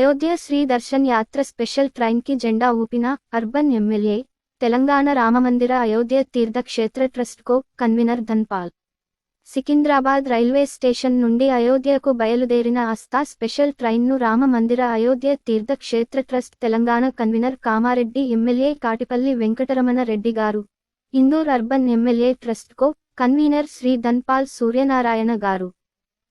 అయోధ్య శ్రీ దర్శన్ యాత్ర స్పెషల్ ట్రైన్కి జెండా ఊపిన అర్బన్ ఎమ్మెల్యే తెలంగాణ రామమందిర Ayodhya Teerthkshetra ట్రస్ట్కో convener Dhanpal. Secunderabad railway station నుండి అయోధ్యకు బయలుదేరిన అస్తా స్పెషల్ ట్రైన్ను రామమందిర Ayodhya Teerthkshetra trust Telangana convener Kamareddy MLA Katipalli Venkataramana Reddy గారు ఇందూర్ అర్బన్ ఎమ్మెల్యే ట్రస్ట్కో కన్వీనర్ శ్రీ ధన్పాల్ సూర్యనారాయణ గారు.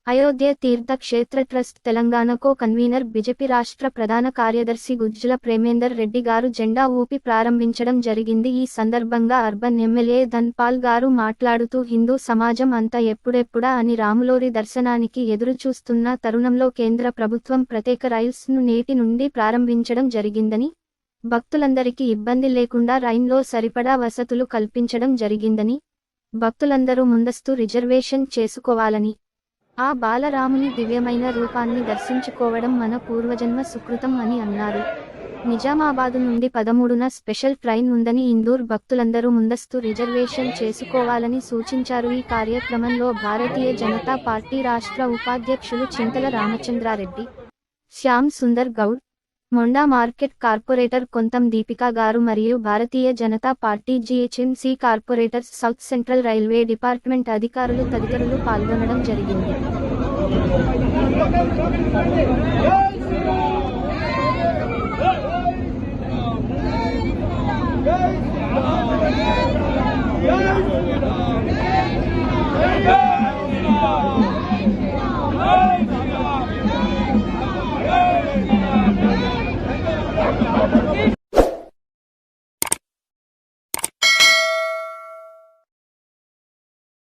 అయోధ్య తీర్థక్షేత్ర ట్రస్ట్ తెలంగాణకో కన్వీనర్ బిజెపి రాష్ట్ర ప్రధాన కార్యదర్శి గుజ్జుల ప్రేమేందర్ రెడ్డి గారు జెండా ఊపి ప్రారంభించడం జరిగింది. ఈ సందర్భంగా అర్బన్ ఎమ్మెల్యే ధన్పాల్ గారు మాట్లాడుతూ హిందూ సమాజం అంతా ఎప్పుడెప్పుడా అని రాములోరి దర్శనానికి ఎదురు చూస్తున్న తరుణంలో కేంద్ర ప్రభుత్వం ప్రత్యేక రైల్స్ను నేటి నుండి ప్రారంభించడం జరిగిందని భక్తులందరికీ ఇబ్బంది లేకుండా రైన్లో సరిపడా వసతులు కల్పించడం జరిగిందని భక్తులందరూ ముందస్తు రిజర్వేషన్ చేసుకోవాలని ఆ బాలరాముని దివ్యమైన రూపాన్ని దర్శించుకోవడం మన పూర్వజన్మ సుకృతం అని అన్నారు. నిజామాబాదు నుండి పదమూడున స్పెషల్ ట్రైన్ ఉందని ఇందూర్ భక్తులందరూ ముందస్తు రిజర్వేషన్ చేసుకోవాలని సూచించారు. ఈ కార్యక్రమంలో భారతీయ జనతా పార్టీ రాష్ట్ర ఉపాధ్యక్షులు చింతల రామచంద్రారెడ్డి శ్యామ్ సుందర్ గౌడ్ మొండా మార్కెట్ కార్పొరేటర్ కొంతం దీపికా గారు మరియు Bharatiya Janata party GHMC corporators south central railway department అధికారులు తదితరులు పాల్గొనడం జరిగింది. Yeah!